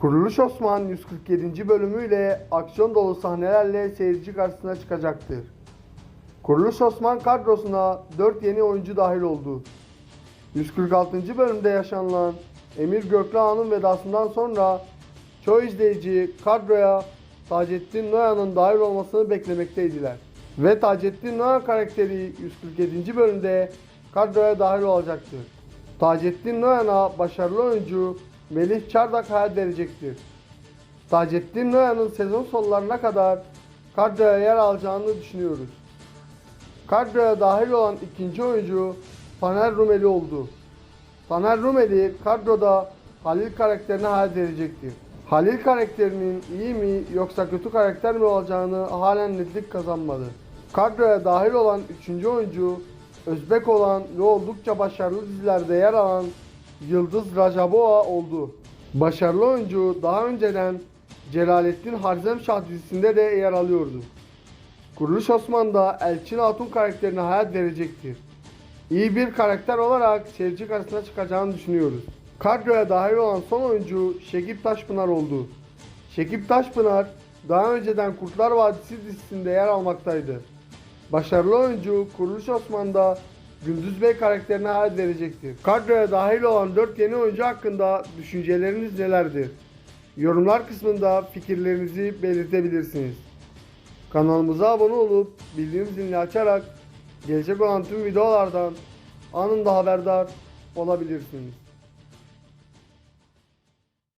Kuruluş Osman 147. bölümüyle aksiyon dolu sahnelerle seyirci karşısına çıkacaktır. Kuruluş Osman kadrosuna 4 yeni oyuncu dahil oldu. 146. bölümde yaşanılan Emir Göklıağa'nın vedasından sonra çoğu izleyici kadroya Taceddin Noyan'ın dahil olmasını beklemekteydiler. Ve Taceddin Noyan karakteri 147. bölümde kadroya dahil olacaktır. Taceddin Noyan'a başarılı oyuncu Melih Çardak hayat verecektir. Taceddin Noyan'ın sezon sonlarına kadar kadroya yer alacağını düşünüyoruz. Kadroya dahil olan ikinci oyuncu Taner Rumeli oldu. Taner Rumeli kadroda Halil karakterine hayat verecektir. Halil karakterinin iyi mi yoksa kötü karakter mi olacağını halen netlik kazanmadı. Kadroya dahil olan üçüncü oyuncu Özbek olan ve oldukça başarılı dizilerde yer alan Yıldız Rajaboğa oldu. Başarılı oyuncu daha önceden Celalettin Harzemşah dizisinde de yer alıyordu. Kuruluş Osman da Elçin Hatun karakterine hayat verecektir. İyi bir karakter olarak seyirci karşısına çıkacağını düşünüyoruz. Kadroya dahil olan son oyuncu Şekip Taşpınar oldu. Şekip Taşpınar daha önceden Kurtlar Vadisi dizisinde yer almaktaydı. Başarılı oyuncu Kuruluş Osman'da Gündüz Bey karakterine hayat verecektir. Kadroya dahil olan 4 yeni oyuncu hakkında düşünceleriniz nelerdir? Yorumlar kısmında fikirlerinizi belirtebilirsiniz. Kanalımıza abone olup bildirim zilini açarak gelecek olan tüm videolardan anında haberdar olabilirsiniz.